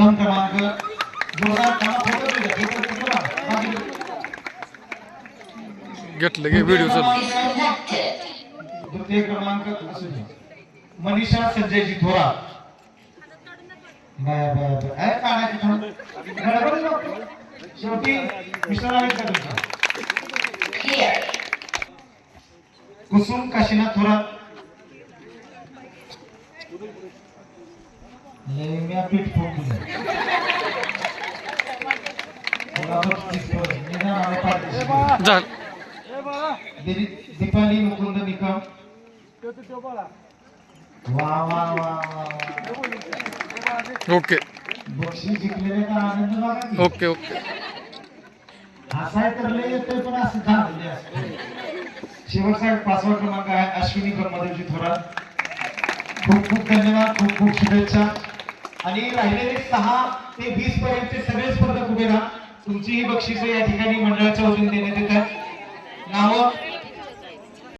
प्रथम क्रमांक घेतलं घे व्हिडिओ द्वितीय क्रमांक. मनीषा संजयजी थोरात. काढायचं. शेवटी मिस्टर तुमचे? कुसुम काशीनाथ थोरात. मी पीठ दीपाली मुकुंद निकम. वा वा वा ओके. बक्षीस जिंकलेले का आनंद बघा. Okay okay. हसाय तर लय येतोय पण असं झालेले असते शेवटचा पाचवा क्रमांक आहे अश्विनी कर्मदेवजी थोरात. खूप खूप धन्यवाद खूप खूप शुभेच्छा. आणि राहिलेले सहा ते वीस पर्यंतचे सगळे स्पर्धक उभे राहा. तुमची ही या ठिकाणी मंडळाच्या वतीने देण्यात येत आहेत नावं?